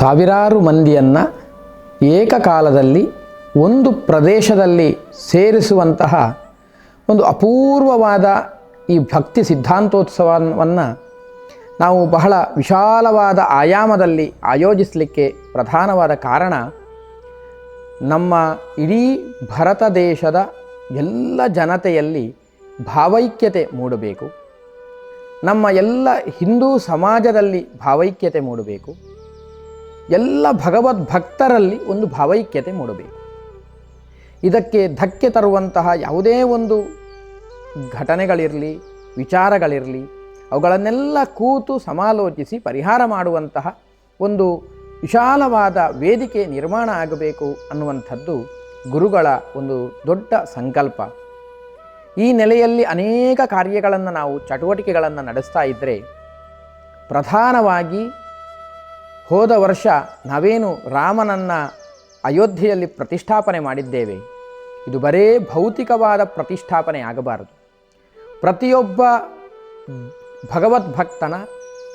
ಸಾವಿರಾರು ಮಂದಿಯನ್ನು ಏಕಕಾಲದಲ್ಲಿ ಒಂದು ಪ್ರದೇಶದಲ್ಲಿ ಸೇರಿಸುವಂತಹ ಒಂದು ಅಪೂರ್ವವಾದ ಈ ಭಕ್ತಿ ಸಿದ್ಧಾಂತೋತ್ಸವವನ್ನು ನಾವು ಬಹಳ ವಿಶಾಲವಾದ ಆಯಾಮದಲ್ಲಿ ಆಯೋಜಿಸಲಿಕ್ಕೆ ಪ್ರಧಾನವಾದ ಕಾರಣ ನಮ್ಮ ಇಡೀ ಭರತ ದೇಶದ ಎಲ್ಲ ಜನತೆಯಲ್ಲಿ ಭಾವೈಕ್ಯತೆ ಮೂಡಬೇಕು. ನಮ್ಮ ಎಲ್ಲ ಹಿಂದೂ ಸಮಾಜದಲ್ಲಿ ಭಾವೈಕ್ಯತೆ ಮೂಡಬೇಕು. ಎಲ್ಲ ಭಗವದ್ ಭಕ್ತರಲ್ಲಿ ಒಂದು ಭಾವೈಕ್ಯತೆ ಮೂಡಬೇಕು. ಇದಕ್ಕೆ ಧಕ್ಕೆ ತರುವಂತಹ ಯಾವುದೇ ಒಂದು ಘಟನೆಗಳಿರಲಿ, ವಿಚಾರಗಳಿರಲಿ, ಅವುಗಳನ್ನೆಲ್ಲ ಕೂತು ಸಮಾಲೋಚಿಸಿ ಪರಿಹಾರ ಮಾಡುವಂತಹ ಒಂದು ವಿಶಾಲವಾದ ವೇದಿಕೆ ನಿರ್ಮಾಣ ಆಗಬೇಕು ಅನ್ನುವಂಥದ್ದು ಗುರುಗಳ ಒಂದು ದೊಡ್ಡ ಸಂಕಲ್ಪ. ಈ ನೆಲೆಯಲ್ಲಿ ಅನೇಕ ಕಾರ್ಯಗಳನ್ನು ನಾವು ಚಟುವಟಿಕೆಗಳನ್ನು ನಡೆಸ್ತಾ ಇದ್ದರೆ ಪ್ರಧಾನವಾಗಿ ಹೋದ ವರ್ಷ ನಾವೇನು ರಾಮನನ್ನು ಅಯೋಧ್ಯೆಯಲ್ಲಿ ಪ್ರತಿಷ್ಠಾಪನೆ ಮಾಡಿದ್ದೇವೆ? ಇದು ಬರೇ ಭೌತಿಕವಾದ ಪ್ರತಿಷ್ಠಾಪನೆ ಆಗಬಾರದು. ಪ್ರತಿಯೊಬ್ಬ ಭಗವದ್ಭಕ್ತನ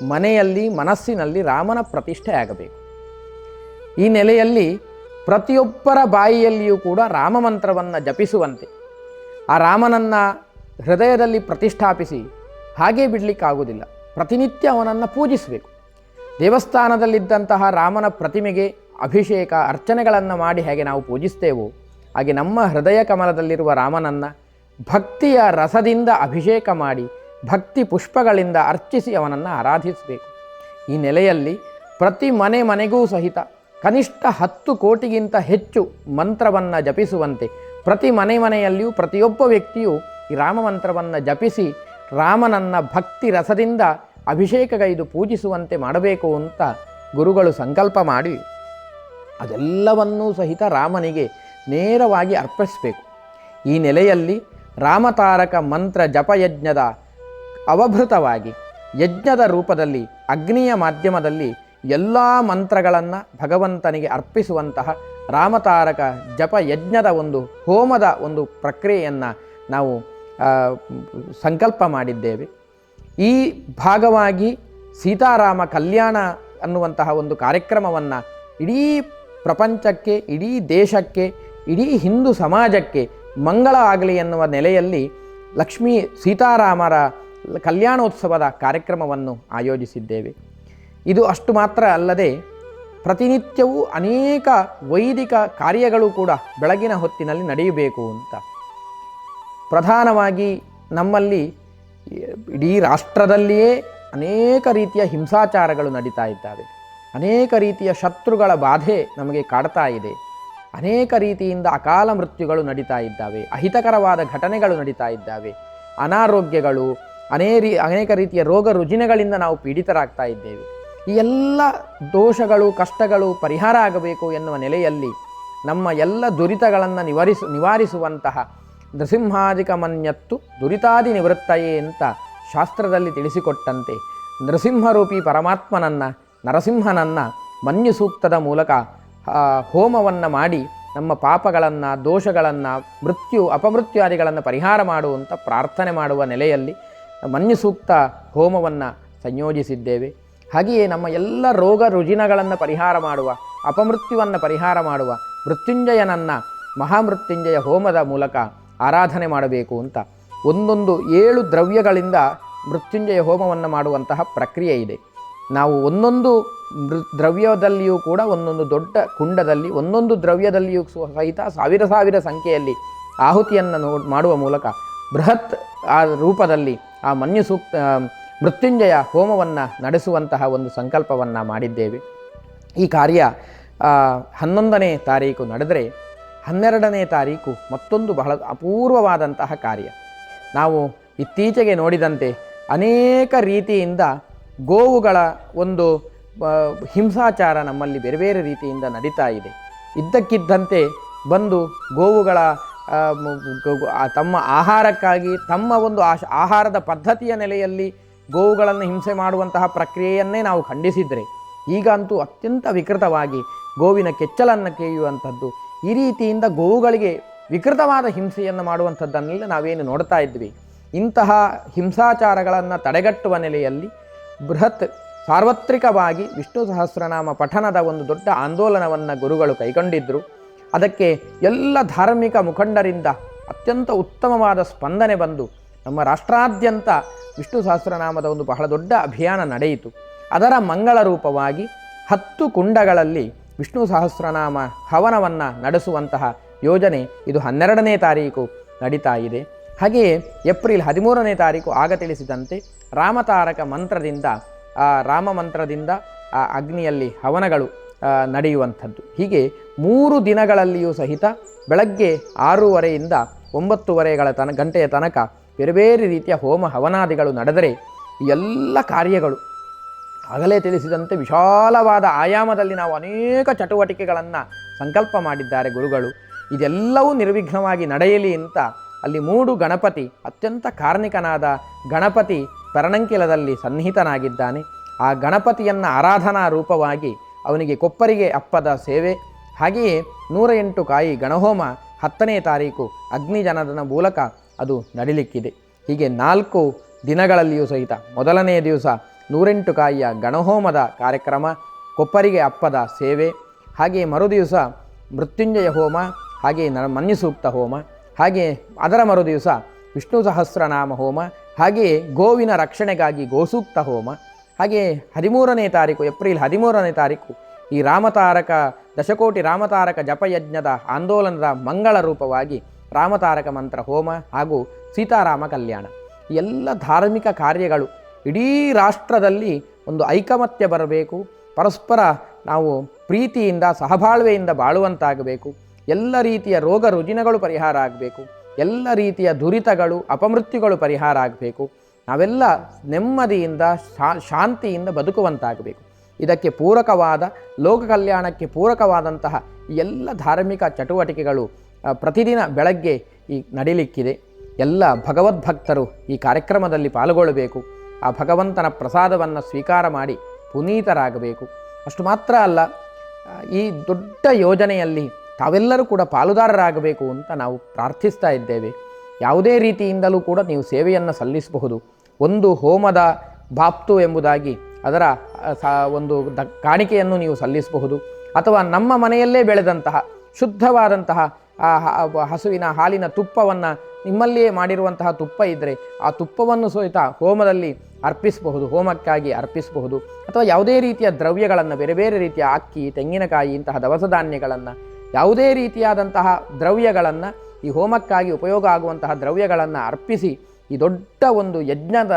ಮನೆಯಲ್ಲಿ, ಮನಸ್ಸಿನಲ್ಲಿ ರಾಮನ ಪ್ರತಿಷ್ಠೆ ಆಗಬೇಕು. ಈ ನೆಲೆಯಲ್ಲಿ ಪ್ರತಿಯೊಬ್ಬರ ಬಾಯಿಯಲ್ಲಿಯೂ ಕೂಡ ರಾಮ ಮಂತ್ರವನ್ನು ಜಪಿಸುವಂತೆ, ಆ ರಾಮನನ್ನು ಹೃದಯದಲ್ಲಿ ಪ್ರತಿಷ್ಠಾಪಿಸಿ ಹಾಗೇ ಬಿಡಲಿಕ್ಕಾಗುವುದಿಲ್ಲ. ಪ್ರತಿನಿತ್ಯ ಅವನನ್ನು ಪೂಜಿಸಬೇಕು. ದೇವಸ್ಥಾನದಲ್ಲಿದ್ದಂತಹ ರಾಮನ ಪ್ರತಿಮೆಗೆ ಅಭಿಷೇಕ ಅರ್ಚನೆಗಳನ್ನು ಮಾಡಿ ಹೇಗೆ ನಾವು ಪೂಜಿಸ್ತೇವೋ, ಹಾಗೆ ನಮ್ಮ ಹೃದಯ ಕಮಲದಲ್ಲಿರುವ ರಾಮನನ್ನು ಭಕ್ತಿಯ ರಸದಿಂದ ಅಭಿಷೇಕ ಮಾಡಿ ಭಕ್ತಿ ಪುಷ್ಪಗಳಿಂದ ಅರ್ಚಿಸಿ ಅವನನ್ನು ಆರಾಧಿಸಬೇಕು. ಈ ನೆಲೆಯಲ್ಲಿ ಪ್ರತಿ ಮನೆ ಮನೆಗೂ ಸಹಿತ ಕನಿಷ್ಠ ಹತ್ತು ಕೋಟಿಗಿಂತ ಹೆಚ್ಚು ಮಂತ್ರವನ್ನು ಜಪಿಸುವಂತೆ ಪ್ರತಿ ಮನೆ ಮನೆಯಲ್ಲಿಯೂ ಪ್ರತಿಯೊಬ್ಬ ವ್ಯಕ್ತಿಯು ಈ ರಾಮ ಮಂತ್ರವನ್ನು ಜಪಿಸಿ ರಾಮನನ್ನು ಭಕ್ತಿ ರಸದಿಂದ ಅಭಿಷೇಕಗೈದು ಪೂಜಿಸುವಂತೆ ಮಾಡಬೇಕು ಅಂತ ಗುರುಗಳು ಸಂಕಲ್ಪ ಮಾಡಿ ಅದೆಲ್ಲವನ್ನೂ ಸಹಿತ ರಾಮನಿಗೆ ನೇರವಾಗಿ ಅರ್ಪಿಸಬೇಕು. ಈ ನೆಲೆಯಲ್ಲಿ ರಾಮತಾರಕ ಮಂತ್ರ ಜಪಯಜ್ಞದ ಅವಭೃತವಾಗಿ ಯಜ್ಞದ ರೂಪದಲ್ಲಿ ಅಗ್ನಿಯ ಮಾಧ್ಯಮದಲ್ಲಿ ಎಲ್ಲ ಮಂತ್ರಗಳನ್ನು ಭಗವಂತನಿಗೆ ಅರ್ಪಿಸುವಂತಹ ರಾಮತಾರಕ ಜಪ ಯಜ್ಞದ ಒಂದು ಹೋಮದ ಒಂದು ಪ್ರಕ್ರಿಯೆಯನ್ನು ನಾವು ಸಂಕಲ್ಪ ಮಾಡಿದ್ದೇವೆ. ಈ ಭಾಗವಾಗಿ ಸೀತಾರಾಮ ಕಲ್ಯಾಣ ಅನ್ನುವಂತಹ ಒಂದು ಕಾರ್ಯಕ್ರಮವನ್ನು ಇಡೀ ಪ್ರಪಂಚಕ್ಕೆ, ಇಡೀ ದೇಶಕ್ಕೆ, ಇಡೀ ಹಿಂದೂ ಸಮಾಜಕ್ಕೆ ಮಂಗಳ ಆಗಲಿ ಎನ್ನುವ ನೆಲೆಯಲ್ಲಿ ಲಕ್ಷ್ಮೀ ಸೀತಾರಾಮರ ಕಲ್ಯಾಣೋತ್ಸವದ ಕಾರ್ಯಕ್ರಮವನ್ನು ಆಯೋಜಿಸಿದ್ದೇವೆ. ಇದು ಅಷ್ಟು ಮಾತ್ರ ಅಲ್ಲದೆ ಪ್ರತಿನಿತ್ಯವೂ ಅನೇಕ ವೈದಿಕ ಕಾರ್ಯಗಳು ಕೂಡ ಬೆಳಗಿನ ಹೊತ್ತಿನಲ್ಲಿ ನಡೆಯಬೇಕು ಅಂತ. ಪ್ರಧಾನವಾಗಿ ನಮ್ಮಲ್ಲಿ ಇಡೀ ರಾಷ್ಟ್ರದಲ್ಲಿಯೇ ಅನೇಕ ರೀತಿಯ ಹಿಂಸಾಚಾರಗಳು ನಡೀತಾ ಇದ್ದಾವೆ. ಅನೇಕ ರೀತಿಯ ಶತ್ರುಗಳ ಬಾಧೆ ನಮಗೆ ಕಾಡ್ತಾ ಇದೆ. ಅನೇಕ ರೀತಿಯಿಂದ ಅಕಾಲ ಮೃತ್ಯುಗಳು ನಡೀತಾ ಇದ್ದಾವೆ. ಅಹಿತಕರವಾದ ಘಟನೆಗಳು ನಡೀತಾ ಇದ್ದಾವೆ. ಅನಾರೋಗ್ಯಗಳು, ಅನೇ ರೀ, ಅನೇಕ ರೀತಿಯ ರೋಗ ರುಜಿನಗಳಿಂದ ನಾವು ಪೀಡಿತರಾಗ್ತಾ ಇದ್ದೇವೆ. ಈ ಎಲ್ಲ ದೋಷಗಳು, ಕಷ್ಟಗಳು ಪರಿಹಾರ ಆಗಬೇಕು ಎನ್ನುವ ನೆಲೆಯಲ್ಲಿ ನಮ್ಮ ಎಲ್ಲ ದುರಿತಗಳನ್ನು ನಿವಾರಿಸು, ನಿವಾರಿಸುವಂತಹ ನೃಸಿಂಹಾದಿಕ ಮನ್ಯತ್ತು ದುರಿತಾದಿ ನಿವೃತ್ತಯೇ ಅಂತ ಶಾಸ್ತ್ರದಲ್ಲಿ ತಿಳಿಸಿಕೊಟ್ಟಂತೆ ನೃಸಿಂಹರೂಪಿ ಪರಮಾತ್ಮನನ್ನು, ನರಸಿಂಹನನ್ನು ಮನ್ಯು ಸೂಕ್ತದ ಮೂಲಕ ಹೋಮವನ್ನು ಮಾಡಿ ನಮ್ಮ ಪಾಪಗಳನ್ನು, ದೋಷಗಳನ್ನು, ಮೃತ್ಯು ಅಪಮೃತ್ಯಾದಿಗಳನ್ನು ಪರಿಹಾರ ಮಾಡುವಂಥ ಪ್ರಾರ್ಥನೆ ಮಾಡುವ ನೆಲೆಯಲ್ಲಿ ಮನ್ಯು ಸೂಕ್ತ ಹೋಮವನ್ನು ಸಂಯೋಜಿಸಿದ್ದೇವೆ. ಹಾಗೆಯೇ ನಮ್ಮ ಎಲ್ಲ ರೋಗ ರುಜಿನಗಳನ್ನು ಪರಿಹಾರ ಮಾಡುವ, ಅಪಮೃತ್ಯುವನ್ನು ಪರಿಹಾರ ಮಾಡುವ ಮೃತ್ಯುಂಜಯನನ್ನು ಮಹಾಮೃತ್ಯುಂಜಯ ಹೋಮದ ಮೂಲಕ ಆರಾಧನೆ ಮಾಡಬೇಕು ಅಂತ. ಒಂದೊಂದು ಏಳು ದ್ರವ್ಯಗಳಿಂದ ಮೃತ್ಯುಂಜಯ ಹೋಮವನ್ನು ಮಾಡುವಂತಹ ಪ್ರಕ್ರಿಯೆ ಇದೆ. ನಾವು ಒಂದೊಂದು ಮೃ, ದ್ರವ್ಯದಲ್ಲಿಯೂ ಕೂಡ ಒಂದೊಂದು ದೊಡ್ಡ ಕುಂಡದಲ್ಲಿ, ಒಂದೊಂದು ದ್ರವ್ಯದಲ್ಲಿಯೂ ಸಹಿತ ಸಾವಿರ ಸಾವಿರ ಸಂಖ್ಯೆಯಲ್ಲಿ ಆಹುತಿಯನ್ನು ನೋ, ಮಾಡುವ ಮೂಲಕ ಬೃಹತ್ ಆ ರೂಪದಲ್ಲಿ ಆ ಮನ್ಯು ಸೂಕ್ತ ಮೃತ್ಯುಂಜಯ ಹೋಮವನ್ನು ನಡೆಸುವಂತಹ ಒಂದು ಸಂಕಲ್ಪವನ್ನು ಮಾಡಿದ್ದೇವೆ. ಈ ಕಾರ್ಯ ಹನ್ನೊಂದನೇ ತಾರೀಕು ನಡೆದರೆ ಹನ್ನೆರಡನೇ ತಾರೀಕು ಮತ್ತೊಂದು ಬಹಳ ಅಪೂರ್ವವಾದಂತಹ ಕಾರ್ಯ. ನಾವು ಇತ್ತೀಚೆಗೆ ನೋಡಿದಂತೆ ಅನೇಕ ರೀತಿಯಿಂದ ಗೋವುಗಳ ಒಂದು ಹಿಂಸಾಚಾರ ನಮ್ಮಲ್ಲಿ ಬೇರೆ ಬೇರೆ ರೀತಿಯಿಂದ ನಡೀತಾ ಇದೆ. ಇದ್ದಕ್ಕಿದ್ದಂತೆ ಬಂದು ಗೋವುಗಳ ತಮ್ಮ ಆಹಾರಕ್ಕಾಗಿ, ತಮ್ಮ ಒಂದು ಆಶ, ಆಹಾರದ ಪದ್ಧತಿಯ ನೆಲೆಯಲ್ಲಿ ಗೋವುಗಳನ್ನು ಹಿಂಸೆ ಮಾಡುವಂತಹ ಪ್ರಕ್ರಿಯೆಯನ್ನೇ ನಾವು ಖಂಡಿಸಿದರೆ ಈಗ ಅಂತೂ ಅತ್ಯಂತ ವಿಕೃತವಾಗಿ ಗೋವಿನ ಕೆಚ್ಚಲನ್ನು ಕೇಯುವಂಥದ್ದು ಈ ರೀತಿಯಿಂದ ಗೋವುಗಳಿಗೆ ವಿಕೃತವಾದ ಹಿಂಸೆಯನ್ನು ಮಾಡುವಂಥದ್ದನ್ನೆಲ್ಲ ನಾವೇನು ನೋಡ್ತಾ ಇದ್ವಿ. ಇಂತಹ ಹಿಂಸಾಚಾರಗಳನ್ನು ತಡೆಗಟ್ಟುವ ನೆಲೆಯಲ್ಲಿ ಬೃಹತ್ ಸಾರ್ವತ್ರಿಕವಾಗಿ ವಿಷ್ಣು ಸಹಸ್ರನಾಮ ಪಠನದ ಒಂದು ದೊಡ್ಡ ಆಂದೋಲನವನ್ನು ಗುರುಗಳು ಕೈಗೊಂಡಿದ್ದರು ಅದಕ್ಕೆ ಎಲ್ಲ ಧಾರ್ಮಿಕ ಮುಖಂಡರಿಂದ ಅತ್ಯಂತ ಉತ್ತಮವಾದ ಸ್ಪಂದನೆ ಬಂದು ನಮ್ಮ ರಾಷ್ಟ್ರಾದ್ಯಂತ ವಿಷ್ಣು ಸಹಸ್ರನಾಮದ ಒಂದು ಬಹಳ ದೊಡ್ಡ ಅಭಿಯಾನ ನಡೆಯಿತು. ಅದರ ಮಂಗಳ ರೂಪವಾಗಿ ಹತ್ತು ಕುಂಡಗಳಲ್ಲಿ ವಿಷ್ಣು ಸಹಸ್ರನಾಮ ಹವನವನ್ನು ನಡೆಸುವಂತಹ ಯೋಜನೆ ಇದು ಹನ್ನೆರಡನೇ ತಾರೀಕು ನಡೀತಾ ಇದೆ. ಹಾಗೆಯೇ ಏಪ್ರಿಲ್ ಹದಿಮೂರನೇ ತಾರೀಕು ಆಗ ತಿಳಿಸಿದಂತೆ ರಾಮತಾರಕ ಮಂತ್ರದಿಂದ, ಆ ರಾಮ ಮಂತ್ರದಿಂದ, ಆ ಅಗ್ನಿಯಲ್ಲಿ ಹವನಗಳು ನಡೆಯುವಂಥದ್ದು. ಹೀಗೆ ಮೂರು ದಿನಗಳಲ್ಲಿಯೂ ಸಹಿತ ಬೆಳಗ್ಗೆ ಆರೂವರೆಯಿಂದ ಒಂಬತ್ತುವರೆಗಳ ತನ, ಗಂಟೆಯ ತನಕ ಬೇರೆ ಬೇರೆ ರೀತಿಯ ಹೋಮ ಹವನಾದಿಗಳು ನಡೆದರೆ ಎಲ್ಲ ಕಾರ್ಯಗಳು ಆಗಲೇ ತಿಳಿಸಿದಂತೆ ವಿಶಾಲವಾದ ಆಯಾಮದಲ್ಲಿ ನಾವು ಅನೇಕ ಚಟುವಟಿಕೆಗಳನ್ನು ಸಂಕಲ್ಪ ಮಾಡಿದ್ದಾರೆ ಗುರುಗಳು. ಇದೆಲ್ಲವೂ ನಿರ್ವಿಘ್ನವಾಗಿ ನಡೆಯಲಿ ಅಂತ ಅಲ್ಲಿ ಮೂಡು ಗಣಪತಿ, ಅತ್ಯಂತ ಕಾರ್ಣಿಕನಾದ ಗಣಪತಿ ಪರಣಂಕಿಲದಲ್ಲಿ ಸನ್ನಿಹಿತನಾಗಿದ್ದಾನೆ. ಆ ಗಣಪತಿಯನ್ನು ಆರಾಧನಾ ರೂಪವಾಗಿ ಅವನಿಗೆ ಕೊಪ್ಪರಿಗೆ ಅಪ್ಪದ ಸೇವೆ. ಹಾಗೆಯೇ ನೂರ ಎಂಟು ಕಾಯಿ ಗಣಹೋಮ ಹತ್ತನೇ ತಾರೀಕು ಅಗ್ನಿಜನದನ ಮೂಲಕ ಅದು ನಡಿಲಿಕ್ಕಿದೆ. ಹೀಗೆ ನಾಲ್ಕು ದಿನಗಳಲ್ಲಿಯೂ ಸಹಿತ ಮೊದಲನೇ ದಿವಸ ನೂರೆಂಟು ಕಾಯಿಯ ಗಣಹೋಮದ ಕಾರ್ಯಕ್ರಮ, ಕೊಪ್ಪರಿಗೆ ಅಪ್ಪದ ಸೇವೆ ಹಾಗೆಯೇ ಮರುದಿವಸ ಮೃತ್ಯುಂಜಯ ಹೋಮ ಹಾಗೆಯೇ ನ ಮನ್ಯಸೂಕ್ತ ಹೋಮ ಹಾಗೆಯೇ ಅದರ ಮರುದಿವಸ ವಿಷ್ಣು ಸಹಸ್ರನಾಮ ಹೋಮ ಹಾಗೆಯೇ ಗೋವಿನ ರಕ್ಷಣೆಗಾಗಿ ಗೋಸೂಕ್ತ ಹೋಮ ಹಾಗೆಯೇ ಹದಿಮೂರನೇ ತಾರೀಕು, ಏಪ್ರಿಲ್ ಹದಿಮೂರನೇ ತಾರೀಕು ಈ ರಾಮತಾರಕ, ದಶಕೋಟಿ ರಾಮತಾರಕ ಜಪಯಜ್ಞದ ಆಂದೋಲನದ ಮಂಗಳ ರೂಪವಾಗಿ ರಾಮತಾರಕ ಮಂತ್ರ ಹೋಮ ಹಾಗೂ ಸೀತಾರಾಮ ಕಲ್ಯಾಣ. ಎಲ್ಲ ಧಾರ್ಮಿಕ ಕಾರ್ಯಗಳು ಇಡೀ ರಾಷ್ಟ್ರದಲ್ಲಿ ಒಂದು ಐಕಮತ್ಯ ಬರಬೇಕು, ಪರಸ್ಪರ ನಾವು ಪ್ರೀತಿಯಿಂದ, ಸಹಬಾಳ್ವೆಯಿಂದ ಬಾಳುವಂತಾಗಬೇಕು, ಎಲ್ಲ ರೀತಿಯ ರೋಗ ರುಜಿನಗಳು ಪರಿಹಾರ ಆಗಬೇಕು, ಎಲ್ಲ ರೀತಿಯ ದುರಿತಗಳು, ಅಪಮೃತ್ಯುಗಳು ಪರಿಹಾರ ಆಗಬೇಕು, ನಾವೆಲ್ಲ ನೆಮ್ಮದಿಯಿಂದ ಶಾಂತಿಯಿಂದ ಬದುಕುವಂತಾಗಬೇಕು. ಇದಕ್ಕೆ ಪೂರಕವಾದ, ಲೋಕ ಕಲ್ಯಾಣಕ್ಕೆ ಪೂರಕವಾದಂತಹ ಎಲ್ಲ ಧಾರ್ಮಿಕ ಚಟುವಟಿಕೆಗಳು ಪ್ರತಿದಿನ ಬೆಳಗ್ಗೆ ಈ ನಡೀಲಿಕ್ಕಿದೆ. ಎಲ್ಲ ಭಗವದ್ಭಕ್ತರು ಈ ಕಾರ್ಯಕ್ರಮದಲ್ಲಿ ಪಾಲ್ಗೊಳ್ಳಬೇಕು. ಆ ಭಗವಂತನ ಪ್ರಸಾದವನ್ನು ಸ್ವೀಕಾರ ಮಾಡಿ ಪುನೀತರಾಗಬೇಕು. ಅಷ್ಟು ಮಾತ್ರ ಅಲ್ಲ, ಈ ದೊಡ್ಡ ಯೋಜನೆಯಲ್ಲಿ ತಾವೆಲ್ಲರೂ ಕೂಡ ಪಾಲುದಾರರಾಗಬೇಕು ಅಂತ ನಾವು ಪ್ರಾರ್ಥಿಸ್ತಾ ಇದ್ದೇವೆ. ಯಾವುದೇ ರೀತಿಯಿಂದಲೂ ಕೂಡ ನೀವು ಸೇವೆಯನ್ನು ಸಲ್ಲಿಸಬಹುದು. ಒಂದು ಹೋಮದ ಬಾಪ್ತು ಎಂಬುದಾಗಿ ಅದರ ಒಂದು ದ, ಕಾಣಿಕೆಯನ್ನು ನೀವು ಸಲ್ಲಿಸಬಹುದು. ಅಥವಾ ನಮ್ಮ ಮನೆಯಲ್ಲೇ ಬೆಳೆದಂತಹ ಶುದ್ಧವಾದಂತಹ ಹಸುವಿನ ಹಾಲಿನ ತುಪ್ಪವನ್ನು ನಿಮ್ಮಲ್ಲಿಯೇ ಮಾಡಿರುವಂತಹ ತುಪ್ಪ ಇದ್ದರೆ ಆ ತುಪ್ಪವನ್ನು ಸಹಿತ ಹೋಮದಲ್ಲಿ ಅರ್ಪಿಸಬಹುದು, ಹೋಮಕ್ಕಾಗಿ ಅರ್ಪಿಸಬಹುದು. ಅಥವಾ ಯಾವುದೇ ರೀತಿಯ ದ್ರವ್ಯಗಳನ್ನು ಬೇರೆ ಬೇರೆ ರೀತಿಯ ಅಕ್ಕಿ, ತೆಂಗಿನಕಾಯಿ, ಇಂತಹ ದವಸ ಧಾನ್ಯಗಳನ್ನು ಯಾವುದೇ ರೀತಿಯಾದಂತಹ ದ್ರವ್ಯಗಳನ್ನು ಈ ಹೋಮಕ್ಕಾಗಿ ಉಪಯೋಗ ಆಗುವಂತಹ ದ್ರವ್ಯಗಳನ್ನು ಅರ್ಪಿಸಿ ಈ ದೊಡ್ಡ ಒಂದು ಯಜ್ಞದ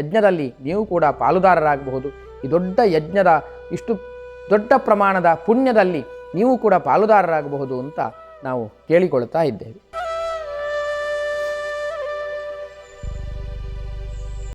ಯಜ್ಞದಲ್ಲಿ ನೀವು ಕೂಡ ಪಾಲುದಾರರಾಗಬಹುದು. ಈ ದೊಡ್ಡ ಯಜ್ಞದ ಇಷ್ಟು ದೊಡ್ಡ ಪ್ರಮಾಣದ ಪುಣ್ಯದಲ್ಲಿ ನೀವು ಕೂಡ ಪಾಲುದಾರರಾಗಬಹುದು ಅಂತ ನಾವು ಕೇಳಿಕೊಳ್ತಾ ಇದ್ದೇವೆ.